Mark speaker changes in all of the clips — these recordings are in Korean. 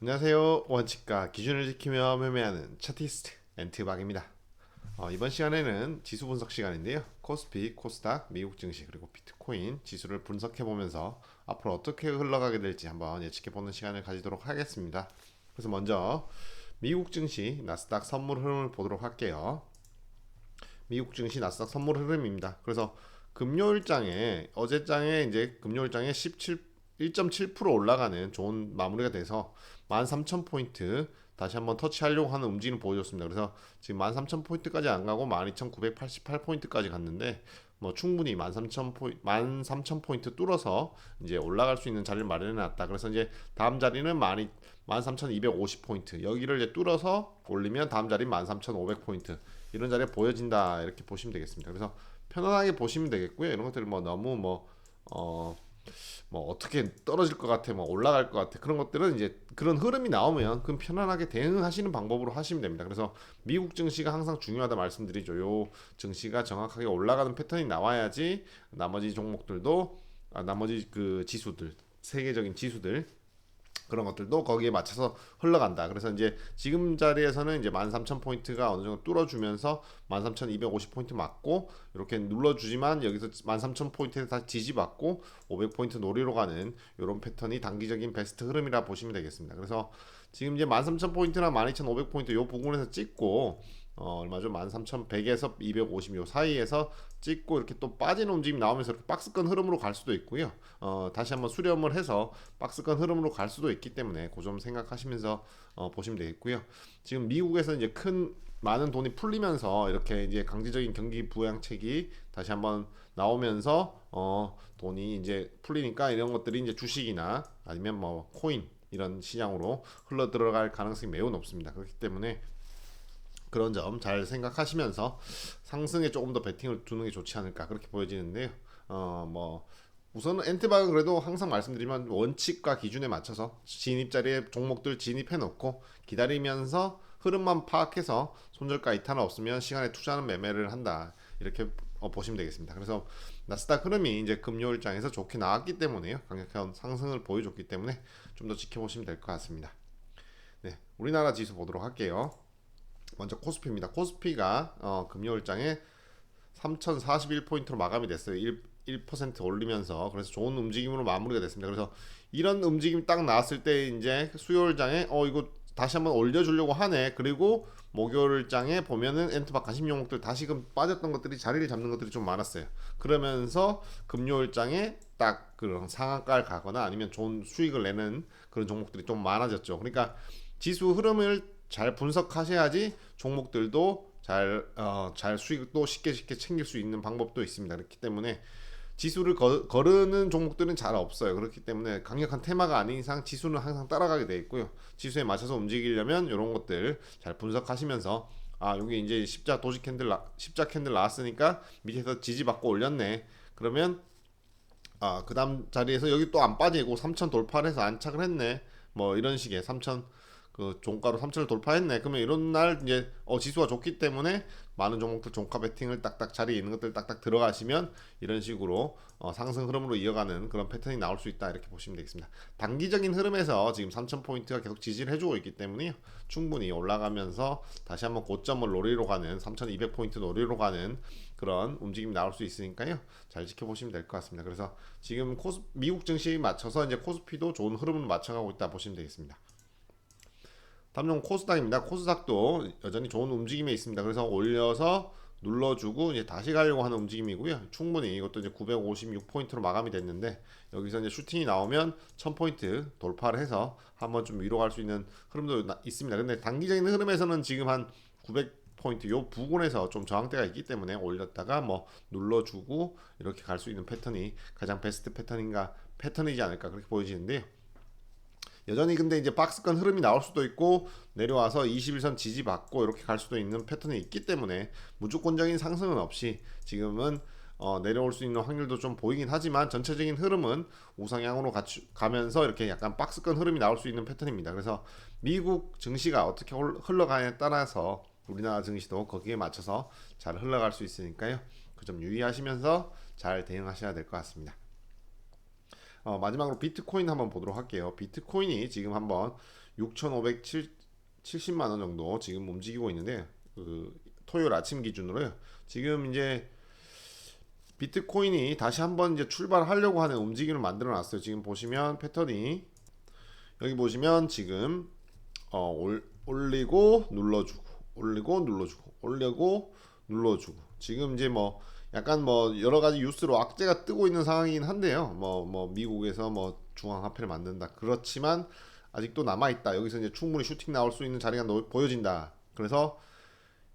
Speaker 1: 안녕하세요. 원칙과 기준을 지키며 매매하는 차티스트 엔트박입니다. 어, 이번 시간에는 지수 분석 시간인데요. 코스피, 코스닥, 미국 증시 그리고 비트코인 지수를 분석해 보면서 앞으로 어떻게 흘러가게 될지 한번 예측해 보는 시간을 가지도록 하겠습니다. 그래서 먼저 미국 증시 나스닥 선물 흐름을 보도록 할게요. 미국 증시 나스닥 선물 흐름입니다. 그래서 금요일장에 어제장에 이제 금요일장에 17 1.7% 올라가는 좋은 마무리가 돼서 13,000포인트 다시 한번 터치하려고 하는 움직임을 보여줬습니다. 그래서 지금 13,000포인트까지 안 가고 12,988포인트까지 갔는데 뭐 충분히 13,000포인트 13,000포인트 뚫어서 이제 올라갈 수 있는 자리를 마련해 놨다. 그래서 이제 다음 자리는 13,250포인트. 여기를 이제 뚫어서 올리면 다음 자리 13,500포인트. 이런 자리가 보여진다. 이렇게 보시면 되겠습니다. 그래서 편안하게 보시면 되겠고요. 이런 것들 뭐 너무 뭐 어 뭐 어떻게 떨어질 것 같아, 뭐 올라갈 것 같아 그런 것들은 이제 그런 흐름이 나오면 그럼 편안하게 대응하시는 방법으로 하시면 됩니다. 그래서 미국 증시가 항상 중요하다 말씀드리죠. 요 증시가 정확하게 올라가는 패턴이 나와야지 나머지 종목들도 아, 나머지 그 지수들 세계적인 지수들 그런 것들도 거기에 맞춰서 흘러간다. 그래서 이제 지금 자리에서는 이제 13,000포인트가 어느 정도 뚫어주면서 13,250포인트 맞고 이렇게 눌러주지만 여기서 13,000포인트에 다시 지지받고 500포인트 놀이로 가는 이런 패턴이 단기적인 베스트 흐름이라 보시면 되겠습니다. 그래서 지금 이제 13,000포인트나 12,500포인트 요 부분에서 찍고 어, 얼마죠? 13,100에서 250요 사이에서 찍고 이렇게 또 빠지는 움직임 나오면서 이렇게 박스권 흐름으로 갈 수도 있고요. 어, 다시 한번 수렴을 해서 박스권 흐름으로 갈 수도 있기 때문에 그 점 생각하시면서 어, 보시면 되겠고요. 지금 미국에서 이제 큰 많은 돈이 풀리면서 이렇게 이제 강제적인 경기 부양책이 다시 한번 나오면서 어, 돈이 이제 풀리니까 이런 것들이 이제 주식이나 아니면 뭐 코인 이런 시장으로 흘러 들어갈 가능성이 매우 높습니다. 그렇기 때문에 그런 점 잘 생각하시면서 상승에 조금 더 베팅을 두는 게 좋지 않을까 그렇게 보여지는데요. 어 뭐 우선은 엔트박은 그래도 항상 말씀드리면 원칙과 기준에 맞춰서 진입 자리에 종목들 진입해 놓고 기다리면서 흐름만 파악해서 손절가 이탈은 없으면 시간에 투자하는 매매를 한다 이렇게 어, 보시면 되겠습니다. 그래서 나스닥 흐름이 이제 금요일장에서 좋게 나왔기 때문에요. 강력한 상승을 보여줬기 때문에 좀 더 지켜보시면 될 것 같습니다. 네, 우리나라 지수 보도록 할게요. 먼저 코스피입니다. 코스피가 어, 금요일장에 3,041포인트로 마감이 됐어요. 1, 1% 올리면서 그래서 좋은 움직임으로 마무리가 됐습니다. 그래서 이런 움직임 딱 나왔을 때 이제 수요일장에 어 이거 다시 한번 올려주려고 하네. 그리고 목요일장에 보면은 엔트박 가심 종목들 다시금 빠졌던 것들이 자리를 잡는 것들이 좀 많았어요. 그러면서 금요일장에 딱 그런 상한가를 가거나 아니면 좋은 수익을 내는 그런 종목들이 좀 많아졌죠. 그러니까 지수 흐름을 잘 분석하셔야지 종목들도 잘, 어, 잘 수익도 쉽게 쉽게 챙길 수 있는 방법도 있습니다. 그렇기 때문에 지수를 거, 거르는 종목들은 잘 없어요. 그렇기 때문에 강력한 테마가 아닌 이상 지수는 항상 따라가게 돼 있고요. 지수에 맞춰서 움직이려면 이런 것들 잘 분석하시면서 아 여기 이제 십자 도지 캔들 십자 캔들 나왔으니까 밑에서 지지받고 올렸네. 그러면 아 그다음 자리에서 여기 또 안 빠지고 3천 돌파를 해서 안착을 했네. 뭐 이런 식의 3천 그 종가로 3천을 돌파했네. 그러면 이런 날 이제 어 지수가 좋기 때문에 많은 종목들 종가 베팅을 딱딱 자리에 있는 것들 딱딱 들어가시면 이런 식으로 어 상승 흐름으로 이어가는 그런 패턴이 나올 수 있다 이렇게 보시면 되겠습니다. 단기적인 흐름에서 지금 3천 포인트가 계속 지지를 해주고 있기 때문에 충분히 올라가면서 다시 한번 고점을 노리러 가는 3,200 포인트 노리러 가는 그런 움직임이 나올 수 있으니까요. 잘 지켜보시면 될 것 같습니다. 그래서 지금 코스 미국 증시에 맞춰서 이제 코스피도 좋은 흐름을 맞춰가고 있다 보시면 되겠습니다. 다음 코스닥입니다. 코스닥도 여전히 좋은 움직임에 있습니다. 그래서 올려서 눌러주고 이제 다시 가려고 하는 움직임이고요. 충분히 이것도 이제 956포인트로 마감이 됐는데 여기서 이제 슈팅이 나오면 1000포인트 돌파를 해서 한번 좀 위로 갈 수 있는 흐름도 있습니다. 근데 단기적인 흐름에서는 지금 한 900포인트 요 부근에서 좀 저항대가 있기 때문에 올렸다가 뭐 눌러주고 이렇게 갈 수 있는 패턴이 가장 베스트 패턴인가 패턴이지 않을까 그렇게 보여지는데요. 여전히 근데 이제 박스권 흐름이 나올 수도 있고 내려와서 21선 지지받고 이렇게 갈 수도 있는 패턴이 있기 때문에 무조건적인 상승은 없이 지금은 어, 내려올 수 있는 확률도 좀 보이긴 하지만 전체적인 흐름은 우상향으로 가면서 이렇게 약간 박스권 흐름이 나올 수 있는 패턴입니다. 그래서 미국 증시가 어떻게 흘러가냐에 따라서 우리나라 증시도 거기에 맞춰서 잘 흘러갈 수 있으니까요. 그 점 유의하시면서 잘 대응하셔야 될 것 같습니다. 어, 마지막으로 비트코인 한번 보도록 할게요. 비트코인이 지금 한번 6,570만 원 정도 지금 움직이고 있는데 그 토요일 아침 기준으로요. 지금 이제 비트코인이 다시 한번 이제 출발하려고 하는 움직임을 만들어 놨어요. 지금 보시면 패턴이 여기 보시면 지금 어, 올, 올리고 눌러주고 올리고 눌러주고 올리고 눌러주고 지금 이제 뭐 약간 뭐 여러 가지 뉴스로 악재가 뜨고 있는 상황이긴 한데요. 뭐뭐 미국에서 뭐 중앙 화폐를 만든다. 그렇지만 아직도 남아 있다. 여기서 이제 충분히 슈팅 나올 수 있는 자리가 노- 보여진다. 그래서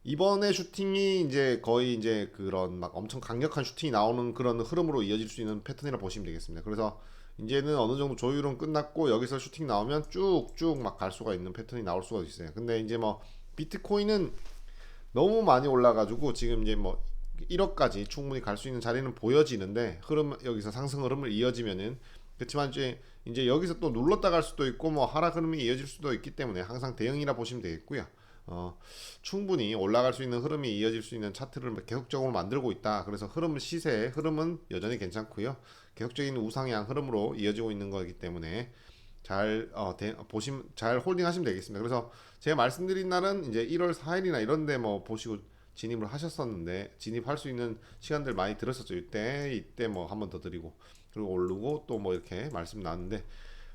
Speaker 1: 이번에 슈팅이 이제 거의 이제 그런 막 엄청 강력한 슈팅이 나오는 그런 흐름으로 이어질 수 있는 패턴이라 보시면 되겠습니다. 그래서 이제는 어느 정도 조율은 끝났고 여기서 슈팅 나오면 쭉쭉 막 갈 수가 있는 패턴이 나올 수가 있어요. 근데 이제 뭐 비트코인은 너무 많이 올라가지고 지금 이제 뭐 1억까지 충분히 갈 수 있는 자리는 보여지는데 흐름 여기서 상승 흐름을 이어지면은 그렇지만 이제 이제 여기서 또 눌렀다 갈 수도 있고 뭐 하락 흐름이 이어질 수도 있기 때문에 항상 대응이라 보시면 되겠고요. 어, 충분히 올라갈 수 있는 흐름이 이어질 수 있는 차트를 계속적으로 만들고 있다. 그래서 흐름 시세의 흐름은 여전히 괜찮고요. 계속적인 우상향 흐름으로 이어지고 있는 거기 때문에 잘 어, 대, 보시면 잘 홀딩하시면 되겠습니다. 그래서 제가 말씀드린 날은 이제 1월 4일이나 이런데 뭐 보시고 진입을 하셨었는데 진입할 수 있는 시간들 많이 들었었죠. 이때 이때 뭐 한 번 더 드리고 그리고 오르고 또 뭐 이렇게 말씀 나왔는데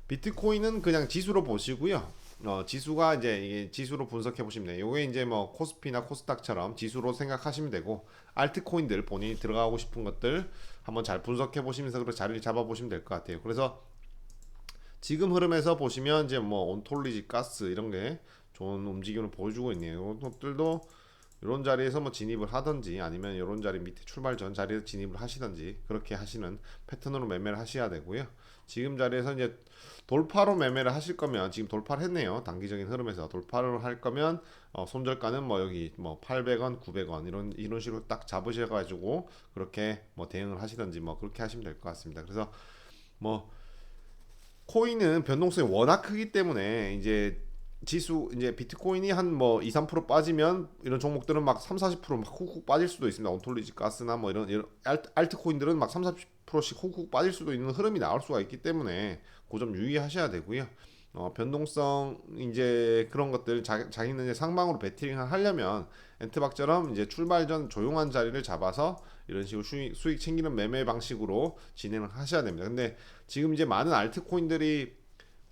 Speaker 1: 비트코인은 그냥 지수로 보시고요. 어, 지수가 이제 이게 지수로 분석해 보시면 돼요. 요게 이제 뭐 코스피나 코스닥처럼 지수로 생각하시면 되고 알트코인들 본인이 들어가고 싶은 것들 한번 잘 분석해 보시면서 그 자리를 잡아 보시면 될 것 같아요. 그래서 지금 흐름에서 보시면 이제 뭐 온톨리지 가스 이런 게 좋은 움직임을 보여주고 있네요. 이런 것들도 이런 자리에서 뭐 진입을 하든지 아니면 이런 자리 밑에 출발 전 자리에서 진입을 하시든지 그렇게 하시는 패턴으로 매매를 하셔야 되고요. 지금 자리에서 이제 돌파로 매매를 하실 거면 지금 돌파를 했네요. 단기적인 흐름에서 돌파를 할 거면 어, 손절가는 뭐 여기 뭐 800원, 900원 이런 이런 식으로 딱 잡으셔 가지고 그렇게 뭐 대응을 하시든지 뭐 그렇게 하시면 될 것 같습니다. 그래서 뭐 코인은 변동성이 워낙 크기 때문에 이제 지수 이제 비트코인이 한 뭐 2, 3% 빠지면 이런 종목들은 막 3, 40%막 훅훅 빠질 수도 있습니다. 온톨리지 가스나 뭐 이런, 이런 알트, 알트코인들은 막 3, 40%씩 훅훅 빠질 수도 있는 흐름이 나올 수가 있기 때문에 그 점 유의하셔야 되고요. 어, 변동성 이제 그런 것들 자, 자기는 이제 상방으로 베팅을 하려면 엔트박처럼 이제 출발 전 조용한 자리를 잡아서 이런 식으로 수익, 수익 챙기는 매매 방식으로 진행을 하셔야 됩니다. 근데 지금 이제 많은 알트코인들이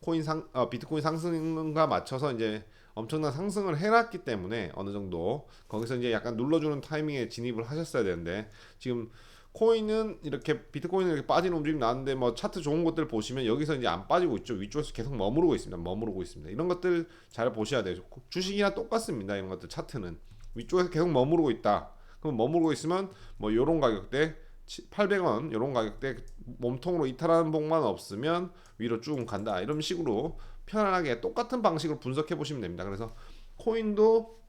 Speaker 1: 코인 상 어, 비트코인 상승과 맞춰서 이제 엄청난 상승을 해놨기 때문에 어느 정도 거기서 이제 약간 눌러주는 타이밍에 진입을 하셨어야 되는데 지금 코인은 이렇게 비트코인은 이렇게 빠지는 움직임 나왔는데 뭐 차트 좋은 것들 보시면 여기서 이제 안 빠지고 있죠. 위쪽에서 계속 머무르고 있습니다. 머무르고 있습니다. 이런 것들 잘 보셔야 돼요. 주식이나 똑같습니다. 이런 것들 차트는. 위쪽에서 계속 머무르고 있다. 그럼 머무르고 있으면 뭐 요런 가격대 800원 이런 가격대 몸통으로 이탈하는 복만 없으면 위로 쭉 간다 이런 식으로 편안하게 똑같은 방식으로 분석해 보시면 됩니다. 그래서 코인도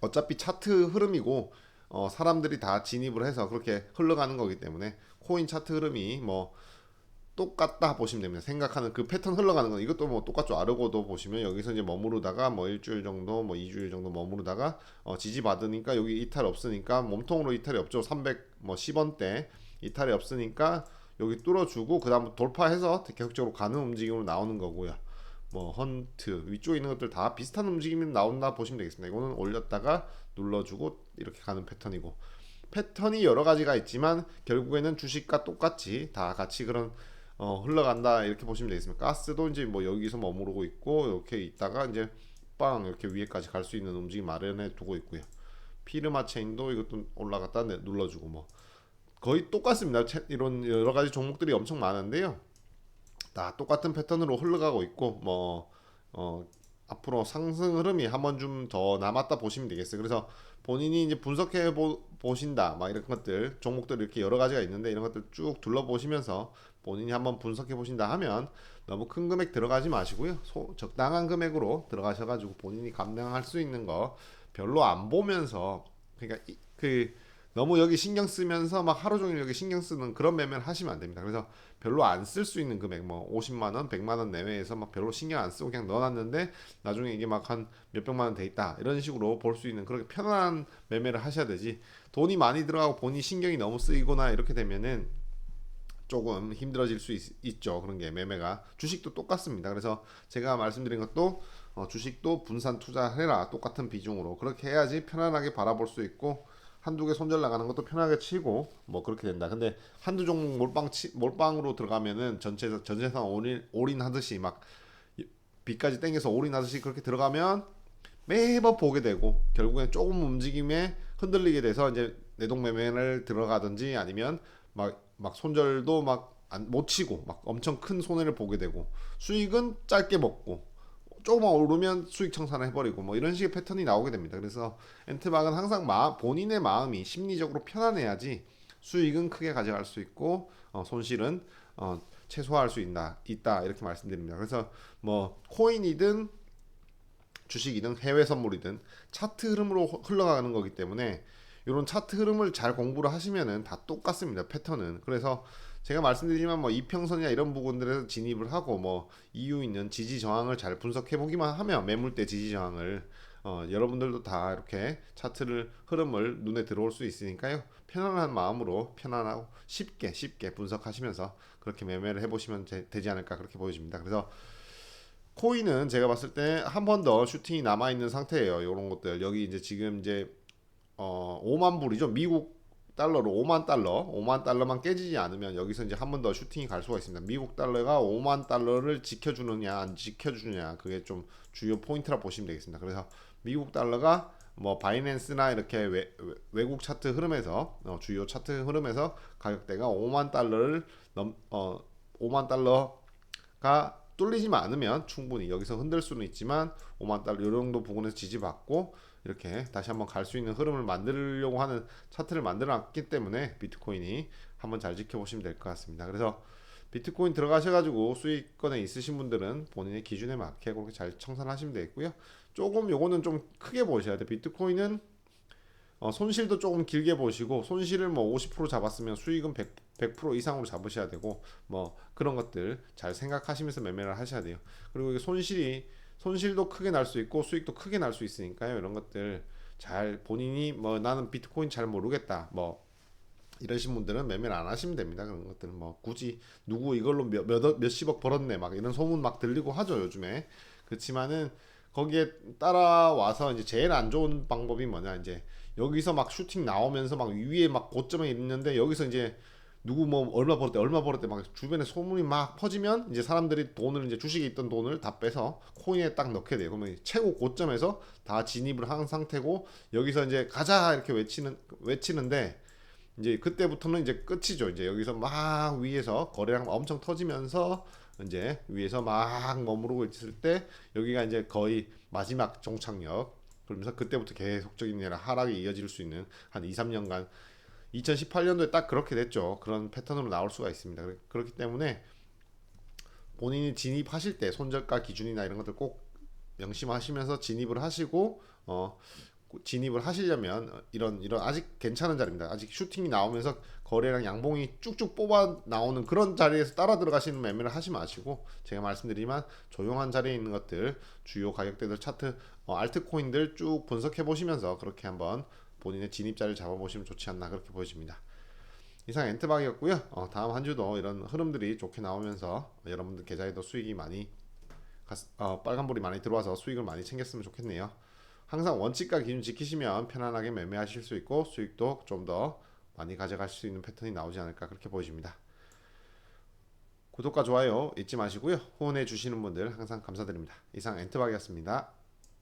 Speaker 1: 어차피 차트 흐름이고 어, 사람들이 다 진입을 해서 그렇게 흘러가는 거기 때문에 코인 차트 흐름이 뭐 똑같다 보시면 됩니다. 생각하는 그 패턴 흘러가는 건 이것도 뭐 똑같죠. 아르고도 보시면 여기서 이제 머무르다가 뭐 일주일 정도 뭐 이주일 정도 머무르다가 어 지지 받으니까 여기 이탈 없으니까 몸통으로 이탈이 없죠. 300 뭐 10원대 이탈이 없으니까 여기 뚫어주고 그다음 돌파해서 계속적으로 가는 움직임으로 나오는 거고요. 뭐 헌트 위쪽에 있는 것들 다 비슷한 움직임이 나온다 보시면 되겠습니다. 이거는 올렸다가 눌러주고 이렇게 가는 패턴이고 패턴이 여러 가지가 있지만 결국에는 주식과 똑같이 다 같이 그런 어, 흘러간다 이렇게 보시면 되겠습니다. 가스도 이제 뭐 여기서 머무르고 있고 이렇게 있다가 이제 빵 이렇게 위에까지 갈 수 있는 움직임 마련해 두고 있고요. 피르마 체인도 이것도 올라갔다 내- 눌러주고 뭐 거의 똑같습니다. 채- 이런 여러 가지 종목들이 엄청 많은데요. 다 똑같은 패턴으로 흘러가고 있고 뭐 어, 앞으로 상승 흐름이 한 번 좀 더 남았다 보시면 되겠어요. 그래서 본인이 이제 분석해 보, 보신다 막 이런 것들 종목들 이렇게 여러 가지가 있는데 이런 것들 쭉 둘러보시면서 본인이 한번 분석해 보신다 하면 너무 큰 금액 들어가지 마시고요. 소, 적당한 금액으로 들어가셔가지고 본인이 감당할 수 있는 거 별로 안 보면서 그러니까 이, 그 너무 여기 신경 쓰면서 막 하루 종일 여기 신경 쓰는 그런 매매를 하시면 안 됩니다. 그래서 별로 안 쓸 수 있는 금액 뭐 50만 원, 100만 원 내외에서 막 별로 신경 안 쓰고 그냥 넣어놨는데 나중에 이게 막 한 몇백만 원 돼 있다 이런 식으로 볼 수 있는 그렇게 편안한 매매를 하셔야 되지 돈이 많이 들어가고 본인 신경이 너무 쓰이거나 이렇게 되면은 조금 힘들어질 수 있, 죠 그런 게 매매가 주식도 똑같습니다. 그래서 제가 말씀드린 것도 어, 주식도 분산 투자해라 똑같은 비중으로 그렇게 해야지 편안하게 바라볼 수 있고 한두 개 손절 나가는 것도 편하게 치고 뭐 그렇게 된다. 근데 한두 종목 몰빵 치, 몰빵으로 들어가면은 전체 전재산 올인 올인 하듯이 막 비까지 땡겨서 올인 하듯이 그렇게 들어가면 매번 보게 되고 결국엔 조금 움직임에 흔들리게 돼서 이제 내동 매매를 들어가든지 아니면 막 막 손절도 막 못 치고 막 엄청 큰 손해를 보게 되고 수익은 짧게 먹고 조금만 오르면 수익 청산을 해버리고 뭐 이런 식의 패턴이 나오게 됩니다. 그래서 엔트박은 항상 마, 본인의 마음이 심리적으로 편안해야지 수익은 크게 가져갈 수 있고 어, 손실은 어, 최소화할 수 있다, 있다 이렇게 말씀드립니다. 그래서 뭐 코인이든 주식이든 해외 선물이든 차트 흐름으로 흘러가는 거기 때문에 이런 차트 흐름을 잘 공부를 하시면은 다 똑같습니다. 패턴은. 그래서 제가 말씀드리지만 뭐 이평선이나 이런 부분들에서 진입을 하고 뭐 이유 있는 지지 저항을 잘 분석해 보기만 하면 매물대 지지 저항을 어, 여러분들도 다 이렇게 차트를 흐름을 눈에 들어올 수 있으니까요. 편안한 마음으로 편안하고 쉽게 쉽게 분석하시면서 그렇게 매매를 해보시면 제, 되지 않을까 그렇게 보여집니다. 그래서 코인은 제가 봤을 때 한 번 더 슈팅이 남아 있는 상태예요. 이런 것들 여기 이제 지금 이제 어 5만 불이죠. 미국 달러로 5만 달러, 5만 달러만 깨지지 않으면 여기서 이제 한 번 더 슈팅이 갈 수가 있습니다. 미국 달러가 5만 달러를 지켜주느냐 안 지켜주느냐 그게 좀 주요 포인트라 보시면 되겠습니다. 그래서 미국 달러가 뭐 바이낸스나 이렇게 외, 외국 차트 흐름에서 어, 주요 차트 흐름에서 가격대가 5만 달러를 넘 어 5만 달러가 뚫리지만 않으면 충분히 여기서 흔들 수는 있지만 5만 달러 이 정도 부분에서 지지받고 이렇게 다시 한번 갈 수 있는 흐름을 만들려고 하는 차트를 만들어 놨기 때문에 비트코인이 한번 잘 지켜보시면 될 것 같습니다. 그래서 비트코인 들어가셔가지고 수익권에 있으신 분들은 본인의 기준에 맞게 그렇게 잘 청산하시면 되겠고요. 조금 요거는 좀 크게 보셔야 돼요. 비트코인은 어, 손실도 조금 길게 보시고 손실을 뭐 50% 잡았으면 수익은 100, 100% 이상으로 잡으셔야 되고 뭐 그런 것들 잘 생각하시면서 매매를 하셔야 돼요. 그리고 손실이 손실도 크게 날 수 있고 수익도 크게 날 수 있으니까요. 이런 것들 잘 본인이 뭐 나는 비트코인 잘 모르겠다. 뭐 이러신 분들은 매매를 안 하시면 됩니다. 그런 것들은 뭐 굳이 누구 이걸로 몇, 몇 몇십억 벌었네 막 이런 소문 막 들리고 하죠 요즘에 그렇지만은 거기에 따라와서 이제 제일 안 좋은 방법이 뭐냐 이제 여기서 막 슈팅 나오면서 막 위에 막 고점에 있는데 여기서 이제 누구 뭐 얼마 벌었대 얼마 벌었대 막 주변에 소문이 막 퍼지면 이제 사람들이 돈을 이제 주식에 있던 돈을 다 빼서 코인에 딱 넣게 돼요. 그러면 최고 고점에서 다 진입을 한 상태고 여기서 이제 가자 이렇게 외치는 외치는데 이제 그때부터는 이제 끝이죠. 이제 여기서 막 위에서 거래량 엄청 터지면서 이제 위에서 막 머무르고 있을 때 여기가 이제 거의 마지막 종착역 그러면서 그때부터 계속적인 하락이 이어질 수 있는 한 2, 3년간 2018년도에 딱 그렇게 됐죠. 그런 패턴으로 나올 수가 있습니다. 그렇기 때문에 본인이 진입하실 때 손절가 기준이나 이런 것들 꼭 명심하시면서 진입을 하시고 어 진입을 하시려면 이런 이런 아직 괜찮은 자리입니다. 아직 슈팅이 나오면서 거래량 양봉이 쭉쭉 뽑아 나오는 그런 자리에서 따라 들어가시는 매매를 하지 마시고 제가 말씀드리지만 조용한 자리에 있는 것들 주요 가격대들 차트 어, 알트코인들 쭉 분석해 보시면서 그렇게 한번 본인의 진입자를 잡아보시면 좋지 않나 그렇게 보여집니다. 이상 엔트박이었고요. 어, 다음 한 주도 이런 흐름들이 좋게 나오면서 여러분들 계좌에도 수익이 많이 어, 빨간불이 많이 들어와서 수익을 많이 챙겼으면 좋겠네요. 항상 원칙과 기준 지키시면 편안하게 매매하실 수 있고 수익도 좀 더 많이 가져갈 수 있는 패턴이 나오지 않을까 그렇게 보여집니다. 구독과 좋아요 잊지 마시고요. 후원해 주시는 분들 항상 감사드립니다. 이상 엔트박이었습니다.